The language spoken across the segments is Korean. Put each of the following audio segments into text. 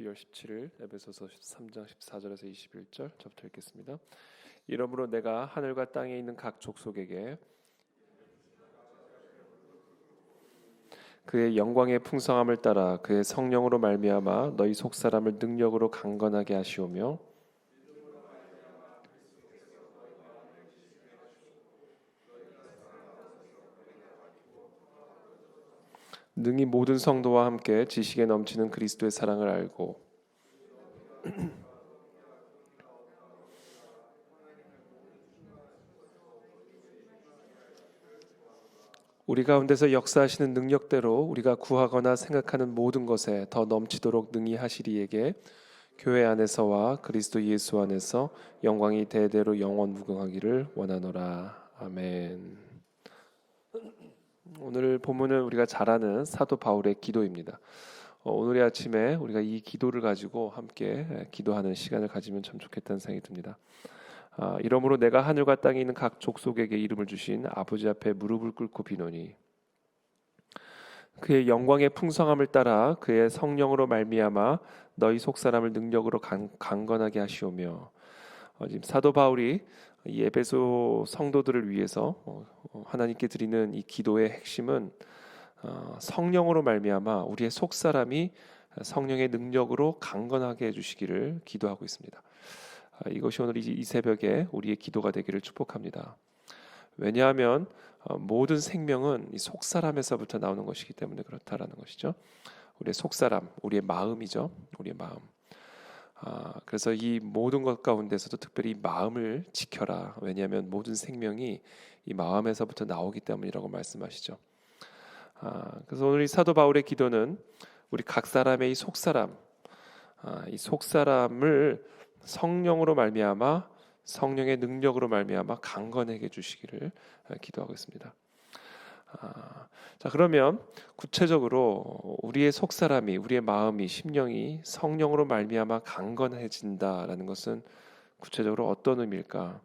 12월 17일 에베소서 13장 14절에서 21절 저부터 읽겠습니다. 이러므로 내가 하늘과 땅에 있는 각 족속에게 그의 영광의 풍성함을 따라 그의 성령으로 말미암아 너희 속 사람을 능력으로 강건하게 하시오며 능히 모든 성도와 함께 지식에 넘치는 그리스도의 사랑을 알고 우리 가운데서 역사하시는 능력대로 우리가 구하거나 생각하는 모든 것에 더 넘치도록 능히 하시리에게 교회 안에서와 그리스도 예수 안에서 영광이 대대로 영원 무궁하기를 원하노라 아멘. 오늘 본문은 우리가 잘 아는 사도 바울의 기도입니다. 어, 오늘 아침에 우리가 이 기도를 가지고 함께 기도하는 시간을 가지면 참 좋겠다는 생각이 듭니다. 아, 이러므로 내가 하늘과 땅에 있는 각 족속에게 이름을 주신 아버지 앞에 무릎을 꿇고 비노니 그의 영광의 풍성함을 따라 그의 성령으로 말미암아 너희 속 사람을 능력으로 강, 강건하게 하시오며 어, 지금 사도 바울이 이 에베소 성도들을 위해서 어, 어, 하나님께 드리는 이 기도의 핵심은 어, 성령으로 말미암아 우리의 속 사람이 성령의 능력으로 강건하게 해주시기를 기도하고 있습니다. 아, 이것이 오늘 이 새벽에 우리의 기도가 되기를 축복합니다. 왜냐하면 모든 생명은 속 사람에서부터 나오는 것이기 때문에 그렇다라는 것이죠. 우리의 속 사람, 우리의 마음이죠. 우리의 마음. 아, 그래서 이 모든 것 가운데서도 특별히 마음을 지켜라. 왜냐하면 모든 생명이 이 마음에서부터 나오기 때문이라고 말씀하시죠. 아, 그래서 오늘 이 사도 바울의 기도는 우리 각 사람의 이 속 사람, 아, 이 속 사람을 성령으로 말미암아 성령의 능력으로 말미암아 강건하게 주시기를 기도하고 있습니다. 아, 자 그러면 구체적으로 우리의 속 사람이 우리의 마음이 심령이 성령으로 말미암아 강건해진다라는 것은 구체적으로 어떤 의미일까?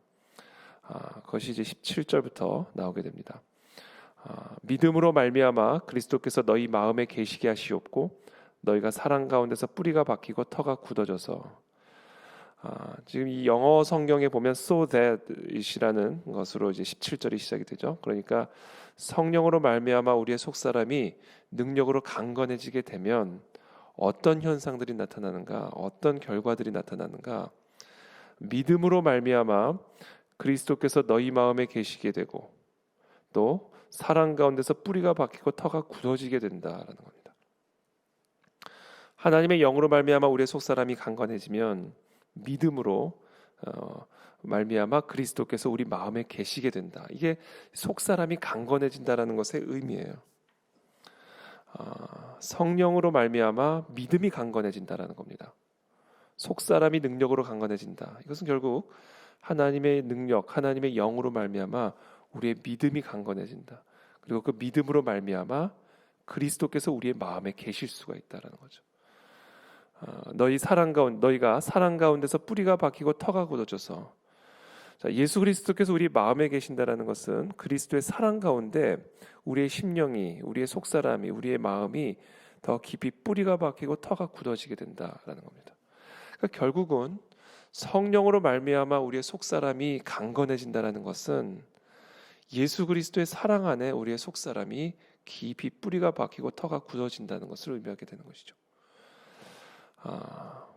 아, 그것이 이제 17절부터 나오게 됩니다. 아, 믿음으로 말미암아 그리스도께서 너희 마음에 계시게 하시옵고 너희가 사랑 가운데서 뿌리가 박히고 터가 굳어져서 아, 지금 이 영어 성경에 보면 so that 이라는 것으로 이제 17절이 시작이 되죠. 그러니까 성령으로 말미암아 우리의 속 사람이 능력으로 강건해지게 되면 어떤 현상들이 나타나는가, 어떤 결과들이 나타나는가? 믿음으로 말미암아 그리스도께서 너희 마음에 계시게 되고 또 사랑 가운데서 뿌리가 박히고 터가 굳어지게 된다라는 겁니다. 하나님의 영으로 말미암아 우리의 속 사람이 강건해지면 믿음으로 어, 말미암아 그리스도께서 우리 마음에 계시게 된다. 이게 속 사람이 강건해진다라는 것의 의미예요. 아, 성령으로 말미암아 믿음이 강건해진다라는 겁니다. 속 사람이 능력으로 강건해진다. 이것은 결국 하나님의 능력, 하나님의 영으로 말미암아 우리의 믿음이 강건해진다. 그리고 그 믿음으로 말미암아 그리스도께서 우리의 마음에 계실 수가 있다라는 거죠. 아, 너희 사랑 가운 너희가 사랑 가운데서 뿌리가 박히고 터가 굳어져서 자, 예수 그리스도께서 우리 마음에 계신다라는 것은 그리스도의 사랑 가운데 우리의 심령이, 우리의 속사람이, 우리의 마음이 더 깊이 뿌리가 박히고 터가 굳어지게 된다라는 겁니다. 그러니까 결국은 성령으로 말미암아 우리의 속사람이 강건해진다라는 것은 예수 그리스도의 사랑 안에 우리의 속사람이 깊이 뿌리가 박히고 터가 굳어진다는 것을 의미하게 되는 것이죠. 아,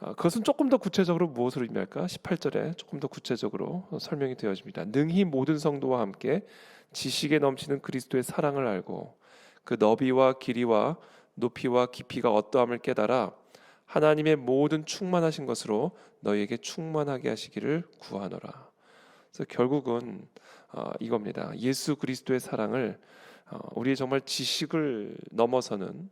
아, 그것은 조금 더 구체적으로 무엇을 의미할까? 18절에 조금 더 구체적으로 설명이 되어집니다. 능히 모든 성도와 함께 지식에 넘치는 그리스도의 사랑을 알고 그 너비와 길이와 높이와 깊이가 어떠함을 깨달아 하나님의 모든 충만하신 것으로 너희에게 충만하게 하시기를 구하노라. 그래서 결국은 어, 이겁니다. 예수 그리스도의 사랑을 어, 우리의 정말 지식을 넘어서는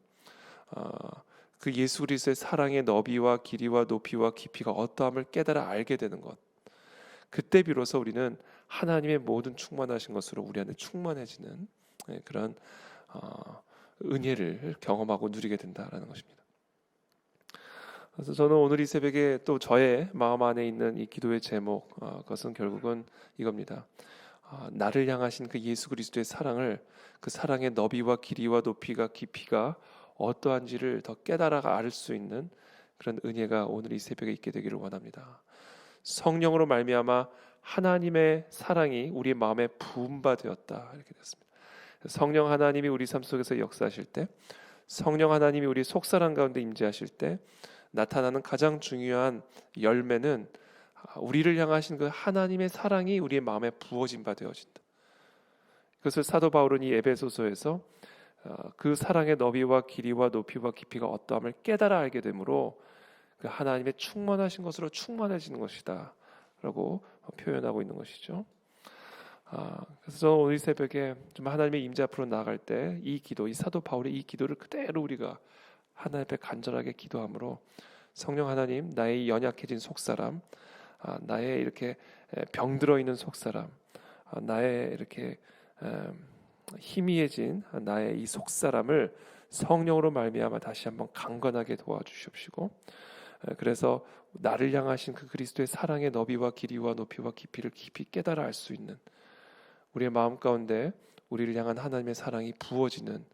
어, 그 예수 그리스도의 사랑의 너비와 길이와 높이와 깊이가 어떠함을 깨달아 알게 되는 것. 그때 비로소 우리는 하나님의 모든 충만하신 것으로 우리 안에 충만해지는 예, 그런 어, 은혜를 경험하고 누리게 된다라는 것입니다. 그래서 저는 오늘 이 새벽에 또 저의 마음 안에 있는 이 기도의 제목, 어, 그것은 결국은 이겁니다. 어, 나를 향하신 그 예수 그리스도의 사랑을 그 사랑의 너비와 길이와 높이가 깊이가 어떠한지를 더 깨달아 알수 있는 그런 은혜가 오늘 이 새벽에 있게 되기를 원합니다. 성령으로 말미암아 하나님의 사랑이 우리 마음에 부음바 되었다 이렇게 됐습니다. 성령 하나님이 우리 삶 속에서 역사하실 때, 성령 하나님이 우리 속사람 가운데 임재하실 때 나타나는 가장 중요한 열매는 우리를 향하신 그 하나님의 사랑이 우리의 마음에 부어진 바 되어진다. 그것을 사도 바울은 이 에베소서에서 어, 그 사랑의 너비와 길이와 높이와 깊이가 어떠함을 깨달아 알게 되므로 그 하나님의 충만하신 것으로 충만해지는 것이다라고 표현하고 있는 것이죠. 아, 그래서 오늘 새벽에 좀 하나님의 임재 앞으로 나아갈 때 이 기도, 이 사도 바울의 이 기도를 그대로 우리가 하나님 앞에 간절하게 기도함으로 성령 하나님 나의 연약해진 속사람, 아, 나의 이렇게 병들어 있는 속사람, 아, 나의 이렇게 희미해진 나의 이 속사람을 성령으로 말미암아 다시 한번 강건하게 도와주십시고 그래서 나를 향하신 그 그리스도의 사랑의 너비와 길이와 높이와 깊이를 깊이 깨달아 알 수 있는 우리의 마음 가운데 우리를 향한 하나님의 사랑이 부어지는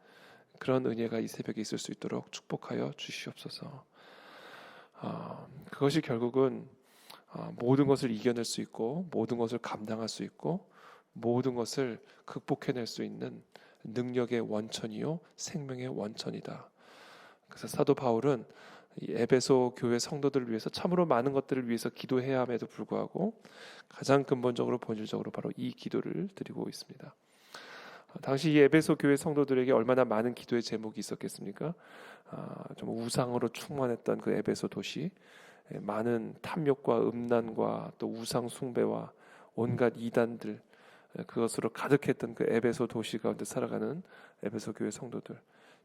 그런 은혜가 이 새벽에 있을 수 있도록 축복하여 주시옵소서. 아, 그것이 결국은 아, 모든 것을 이겨낼 수 있고 모든 것을 감당할 수 있고 모든 것을 극복해낼 수 있는 능력의 원천이요 생명의 원천이다. 그래서 사도 바울은 에베소 교회 성도들을 위해서 참으로 많은 것들을 위해서 기도해야 함에도 불구하고 가장 근본적으로 본질적으로 바로 이 기도를 드리고 있습니다. 당시 이 에베소 교회 성도들에게 얼마나 많은 기도의 제목이 있었겠습니까? 아, 좀 우상으로 충만했던 그 에베소 도시, 예, 많은 탐욕과 음란과 또 우상 숭배와 온갖 이단들 예, 그것으로 가득했던 그 에베소 도시 가운데 살아가는 에베소 교회 성도들,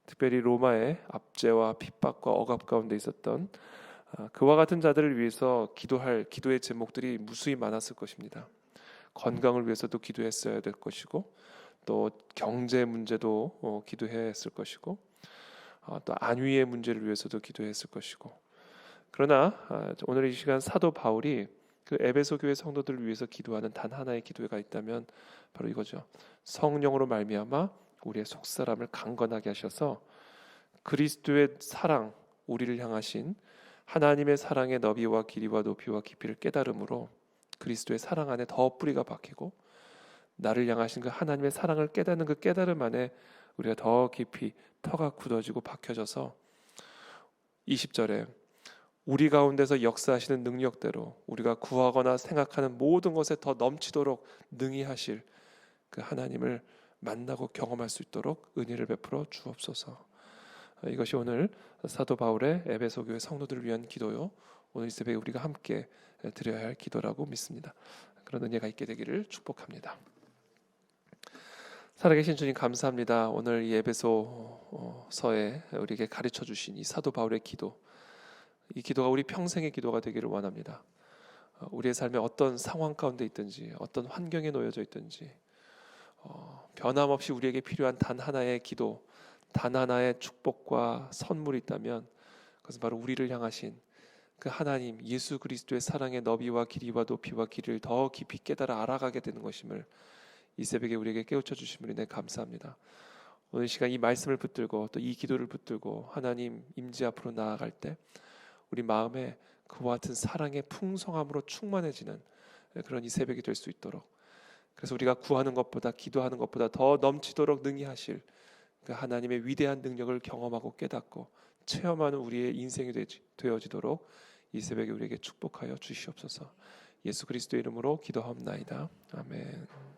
특별히 로마의 압제와 핍박과 억압 가운데 있었던 아, 그와 같은 자들을 위해서 기도할 기도의 제목들이 무수히 많았을 것입니다. 건강을 위해서도 기도했어야 될 것이고 또 경제 문제도 어, 기도했을 것이고 어, 또 안위의 문제를 위해서도 기도했을 것이고 그러나 아, 오늘 이 시간 사도 바울이 그 에베소 교회 성도들을 위해서 기도하는 단 하나의 기도가 있다면 바로 이거죠. 성령으로 말미암아 우리의 속 사람을 강건하게 하셔서 그리스도의 사랑 우리를 향하신 하나님의 사랑의 너비와 길이와 높이와 깊이를 깨달음으로 그리스도의 사랑 안에 더 뿌리가 박히고 나를 향하신 그 하나님의 사랑을 깨닫는 그 깨달음 안에 우리가 더 깊이 터가 굳어지고 박혀져서 20절에 우리 가운데서 역사하시는 능력대로 우리가 구하거나 생각하는 모든 것에 더 넘치도록 능히 하실 그 하나님을 만나고 경험할 수 있도록 은혜를 베풀어 주옵소서. 이것이 오늘 사도 바울의 에베소 교회 성도들을 위한 기도요. 오늘 이 새벽에 우리가 함께 드려야 할 기도라고 믿습니다. 그런 은혜가 있게 되기를 축복합니다. 살아계신 주님 감사합니다. 오늘 이 에베소서에 우리에게 가르쳐 주신 이 사도 바울의 기도 이 기도가 우리 평생의 기도가 되기를 원합니다. 어, 우리의 삶에 어떤 상황 가운데 있든지 어떤 환경에 놓여져 있든지 어, 변함없이 우리에게 필요한 단 하나의 기도, 단 하나의 축복과 선물이 있다면 그것은 바로 우리를 향하신 그 하나님 예수 그리스도의 사랑의 너비와 길이와 높이와 길을 더 깊이 깨달아 알아가게 되는 것임을 이 새벽에 우리에게 깨우쳐 주심을 인해 감사합니다. 오늘 시간 이 말씀을 붙들고 또 이 기도를 붙들고 하나님 임재 앞으로 나아갈 때 우리 마음에 그와 같은 사랑의 풍성함으로 충만해지는 그런 이 새벽이 될 수 있도록 그래서 우리가 구하는 것보다 기도하는 것보다 더 넘치도록 능히 하실 그 하나님의 위대한 능력을 경험하고 깨닫고 체험하는 우리의 인생이 되어지도록 이 새벽에 우리에게 축복하여 주시옵소서. 예수 그리스도 이름으로 기도하옵나이다. 아멘.